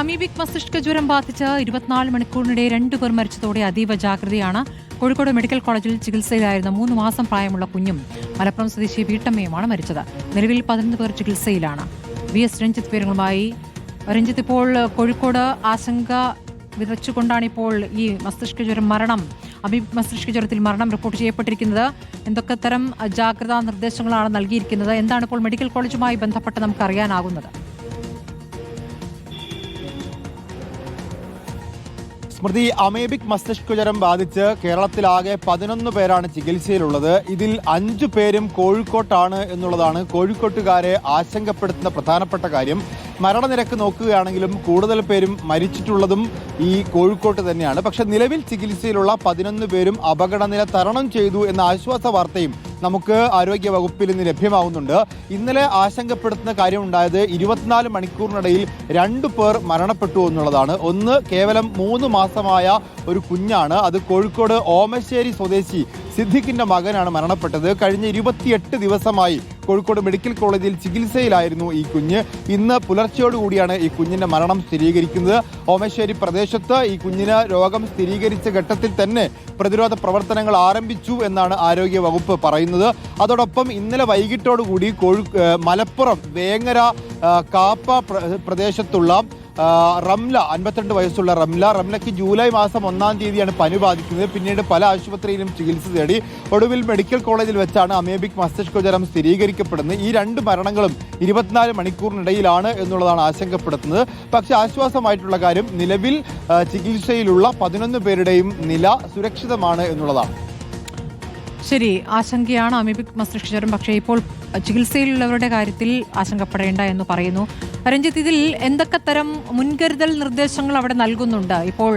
Amoebic മസ്തിഷ്ക ജ്വരം ബാധിച്ച് ഇരുപത്തിനാല് മണിക്കൂറിനിടെ രണ്ടുപേർ മരിച്ചതോടെ അതീവ ജാഗ്രതയാണ്. കോഴിക്കോട് മെഡിക്കൽ കോളേജിൽ ചികിത്സയിലായിരുന്ന മൂന്ന് മാസം പ്രായമുള്ള കുഞ്ഞും മലപ്പുറം സ്വദേശി വീട്ടമ്മയുമാണ് മരിച്ചത്. നിലവിൽ പതിനൊന്ന് പേർ ചികിത്സയിലാണ്. വി എസ് രഞ്ജിത്ത് വിവരങ്ങളുമായി. രഞ്ജിത്ത് ഇപ്പോൾ കോഴിക്കോട് ആശങ്ക വിതച്ചുകൊണ്ടാണ് ഇപ്പോൾ ഈ മസ്തിഷ്ക ജ്വരം മരണം അമീബിക് മസ്തിഷ്ക ജ്വരത്തിൽ മരണം റിപ്പോർട്ട് ചെയ്യപ്പെട്ടിരിക്കുന്നത്. എന്തൊക്കെ തരം ജാഗ്രതാ നിർദ്ദേശങ്ങളാണ് നൽകിയിരിക്കുന്നത്? എന്താണ് ഇപ്പോൾ മെഡിക്കൽ കോളേജുമായി ബന്ധപ്പെട്ട് നമുക്ക് അറിയാനാകുന്നത് സ്മൃതി അമേബിക് മസ്തിഷ്കജ്വരം ബാധിച്ച് കേരളത്തിലാകെ പതിനൊന്ന് പേരാണ് ചികിത്സയിലുള്ളത്. ഇതിൽ അഞ്ചു പേരും കോഴിക്കോട്ടാണ് എന്നുള്ളതാണ് കോഴിക്കോട്ടുകാരെ ആശങ്കപ്പെടുത്തുന്ന പ്രധാനപ്പെട്ട കാര്യം. മരണനിരക്ക് നോക്കുകയാണെങ്കിലും കൂടുതൽ പേരും മരിച്ചിട്ടുള്ളതും ഈ കോഴിക്കോട്ട് തന്നെയാണ്. പക്ഷെ നിലവിൽ ചികിത്സയിലുള്ള പതിനൊന്ന് പേരും അപകടനില തരണം ചെയ്തു എന്ന ആശ്വാസ വാർത്തയും നമുക്ക് ആരോഗ്യ വകുപ്പിൽ നിന്ന് ലഭ്യമാവുന്നുണ്ട്. ഇന്നലെ ആശങ്കപ്പെടുത്തുന്ന കാര്യം ഉണ്ടായത് ഇരുപത്തിനാല് മണിക്കൂറിനിടയിൽ രണ്ടു പേർ മരണപ്പെട്ടു എന്നുള്ളതാണ്. ഒന്ന് കേവലം മൂന്ന് മാസമായ ഒരു കുഞ്ഞാണ്. അത് കോഴിക്കോട് ഓമശ്ശേരി സ്വദേശി സിദ്ദിഖിന്റെ മകനാണ് മരണപ്പെട്ടത്. കഴിഞ്ഞ ഇരുപത്തിയെട്ട് ദിവസമായി കോഴിക്കോട് മെഡിക്കൽ കോളേജിൽ ചികിത്സയിലായിരുന്നു ഈ കുഞ്ഞ്. ഇന്ന് പുലർച്ചയോടുകൂടിയാണ് ഈ കുഞ്ഞിന്റെ മരണം സ്ഥിരീകരിക്കുന്നത്. ഓമശ്ശേരി പ്രദേശത്ത് ഈ കുഞ്ഞിന് രോഗം സ്ഥിരീകരിച്ച ഘട്ടത്തിൽ തന്നെ പ്രതിരോധ പ്രവർത്തനങ്ങൾ ആരംഭിച്ചു എന്നാണ് ആരോഗ്യ വകുപ്പ് പറയുന്നത്. അതോടൊപ്പം ഇന്നലെ വൈകിട്ടോടുകൂടി കോഴി മലപ്പുറം വേങ്ങര കാപ്പ പ്രദേശത്തുള്ള റംല അൻപത്തിരണ്ട് വയസ്സുള്ള റംല. റംലയ്ക്ക് ജൂലൈ മാസം ഒന്നാം തീയതിയാണ് പനി ബാധിക്കുന്നത്. പിന്നീട് പല ആശുപത്രിയിലും ചികിത്സ തേടി ഒടുവിൽ മെഡിക്കൽ കോളേജിൽ വെച്ചാണ് അമേബിക് മസ്തിഷ്കജ്വരം സ്ഥിരീകരിക്കപ്പെടുന്നത്. ഈ രണ്ട് മരണങ്ങളും ഇരുപത്തിനാല് മണിക്കൂറിനിടയിലാണ് എന്നുള്ളതാണ് ആശങ്കപ്പെടുത്തുന്നത്. പക്ഷേ ആശ്വാസമായിട്ടുള്ള കാര്യം നിലവിൽ ചികിത്സയിലുള്ള പതിനൊന്ന് പേരുടെയും നില സുരക്ഷിതമാണ് എന്നുള്ളതാണ്. ശരി ആശങ്കയാണ് അമീബിക് മസ്തിഷ്ക ജ്വരം. പക്ഷേ ഇപ്പോൾ ചികിത്സയിലുള്ളവരുടെ കാര്യത്തിൽ ആശങ്കപ്പെടേണ്ട എന്ന് പറയുന്നു. രഞ്ജിത്ത് ഇതിൽ എന്തൊക്കെ തരം മുൻകരുതൽ നിർദ്ദേശങ്ങൾ അവിടെ നൽകുന്നുണ്ട്? ഇപ്പോൾ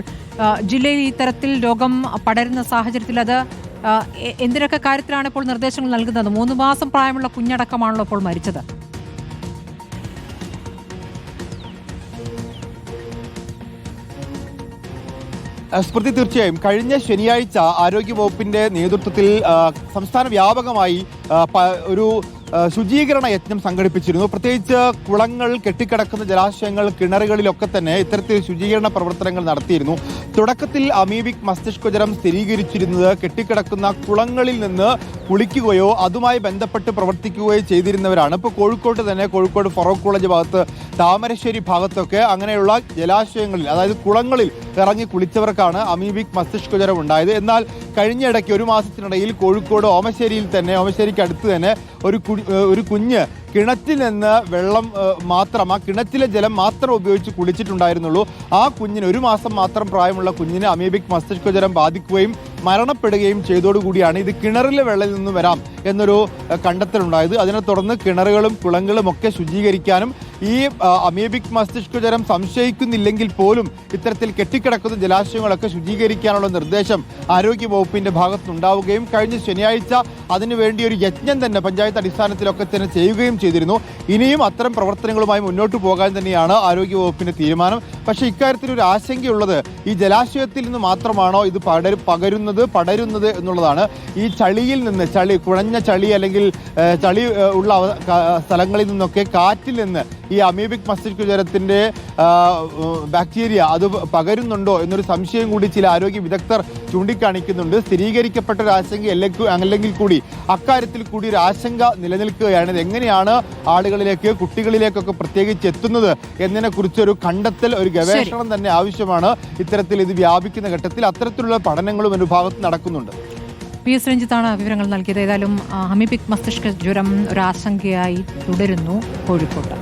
ജില്ലയിൽ ഈ തരത്തിൽ രോഗം പടരുന്ന സാഹചര്യത്തിൽ അത് എന്തിനൊക്കെ കാര്യത്തിലാണ് ഇപ്പോൾ നിർദ്ദേശങ്ങൾ നൽകുന്നത്? മൂന്ന് മാസം പ്രായമുള്ള കുഞ്ഞടക്കമാണല്ലോ ഇപ്പോൾ മരിച്ചത്. സ്മൃതി തീർച്ചയായും കഴിഞ്ഞ ശനിയാഴ്ച ആരോഗ്യ വകുപ്പിന്റെ നേതൃത്വത്തിൽ സംസ്ഥാന വ്യാപകമായി ഒരു ശുചീകരണ യജ്ഞം സംഘടിപ്പിച്ചിരുന്നു. പ്രത്യേകിച്ച് കുളങ്ങൾ കെട്ടിക്കിടക്കുന്ന ജലാശയങ്ങൾ കിണറുകളിലൊക്കെ തന്നെ ഇത്തരത്തിൽ ശുചീകരണ പ്രവർത്തനങ്ങൾ നടത്തിയിരുന്നു. തുടക്കത്തിൽ അമീബിക് മസ്തിഷ്കജ്വരം സ്ഥിരീകരിച്ചിരുന്നത് കെട്ടിക്കിടക്കുന്ന കുളങ്ങളിൽ നിന്ന് കുളിക്കുകയോ അതുമായി ബന്ധപ്പെട്ട് പ്രവർത്തിക്കുകയോ ചെയ്തിരുന്നവരാണ്. ഇപ്പോൾ കോഴിക്കോട്ട് തന്നെ കോഴിക്കോട് ഫറോക്ക് കോളേജ് ഭാഗത്ത് താമരശ്ശേരി ഭാഗത്തൊക്കെ അങ്ങനെയുള്ള ജലാശയങ്ങളിൽ അതായത് കുളങ്ങളിൽ ഇറങ്ങി കുളിച്ചവർക്കാണ് അമീബിക് മസ്തിഷ്കജ്വരം ഉണ്ടായത്. എന്നാൽ കഴിഞ്ഞ ഇടയ്ക്ക് ഒരു മാസത്തിനിടയിൽ കോഴിക്കോട് ഓമശ്ശേരിയിൽ തന്നെ ഓമശ്ശേരിക്ക് അടുത്ത് തന്നെ ഒരു ഒരു കുഞ്ഞ് കിണറ്റിൽ നിന്ന് വെള്ളം മാത്രം ആ കിണറ്റിലെ ജലം മാത്രം ഉപയോഗിച്ച് കുളിച്ചിട്ടുണ്ടായിരുന്നുള്ളൂ. ആ കുഞ്ഞിന് ഒരു മാസം മാത്രം പ്രായമുള്ള കുഞ്ഞിന് അമീബിക് മസ്തിഷ്കജ്വരം ബാധിക്കുകയും മരണപ്പെടുകയും ചെയ്തോടുകൂടിയാണ് ഇത് കിണറിലെ വെള്ളത്തിൽ നിന്ന് വരാം എന്നൊരു കണ്ടെത്തലുണ്ടായത്. അതിനെ തുടർന്ന് കിണറുകളും കുളങ്ങളും ഒക്കെ ശുചീകരിക്കാനും ഈ അമീബിക് മസ്തിഷ്കജ്വരം സംശയിക്കുന്നില്ലെങ്കിൽ പോലും ഇത്തരത്തിൽ കെട്ടിക്കിടക്കുന്ന ജലാശയങ്ങളൊക്കെ ശുചീകരിക്കാനുള്ള നിർദ്ദേശം ആരോഗ്യ വകുപ്പിന്റെ ഭാഗത്തുനിന്നുണ്ടാവുകയും കഴിഞ്ഞ ശനിയാഴ്ച അതിനുവേണ്ടി ഒരു യജ്ഞം തന്നെ പഞ്ചായത്ത് അടിസ്ഥാനത്തിലൊക്കെ തന്നെ ചെയ്യുകയും ചെയ്തിരുന്നു. ഇനിയും അത്തരം പ്രവർത്തനങ്ങളുമായി മുന്നോട്ട് പോകാൻ തന്നെയാണ് ആരോഗ്യ വകുപ്പിന്റെ തീരുമാനം. പക്ഷേ ഇക്കാര്യത്തിൽ ഒരു ആശങ്കയുള്ളത് ഈ ജലാശയത്തിൽ നിന്ന് മാത്രമാണോ ഇത് പടരു പകരുന്നത് പടരുന്നത് എന്നുള്ളതാണ്. ഈ ചളിയിൽ നിന്ന് ചളി കുഴഞ്ഞ ചളി അല്ലെങ്കിൽ ചളി ഉള്ള സ്ഥലങ്ങളിൽ നിന്നൊക്കെ കാറ്റിൽ നിന്ന് ഈ അമീബിക് മസ്തിഷ്ക ജ്വരത്തിന്റെ ബാക്ടീരിയ അത് പകരുന്നുണ്ടോ എന്നൊരു സംശയം കൂടി ചില ആരോഗ്യ വിദഗ്ധർ ചൂണ്ടിക്കാണിക്കുന്നുണ്ട്. സ്ഥിരീകരിക്കപ്പെട്ട ഒരു ആശങ്ക അല്ലെങ്കിൽ കൂടി അക്കാര്യത്തിൽ കൂടി ഒരു ആശങ്ക നിലനിൽക്കുകയാണ് എങ്ങനെയാണ് ആളുകളിലേക്ക് കുട്ടികളിലേക്കൊക്കെ പ്രത്യേകിച്ച് എത്തുന്നത് എന്നതിനെ കുറിച്ചൊരു കണ്ടെത്തൽ ഒരു ഗവേഷണം തന്നെ ആവശ്യമാണ്. ഇത്തരത്തിൽ ഇത് വ്യാപിക്കുന്ന ഘട്ടത്തിൽ അത്തരത്തിലുള്ള പഠനങ്ങളും ഒരു ഭാഗത്ത് നടക്കുന്നുണ്ട്. പി എസ് രഞ്ജിത്താണ് വിവരങ്ങൾ നൽകിയത്. ഏതായാലും അമിപിക് മസ്തിഷ്ക ജ്വരം ഒരു ആശങ്കയായി തുടരുന്നു കോഴിക്കോട്ട്.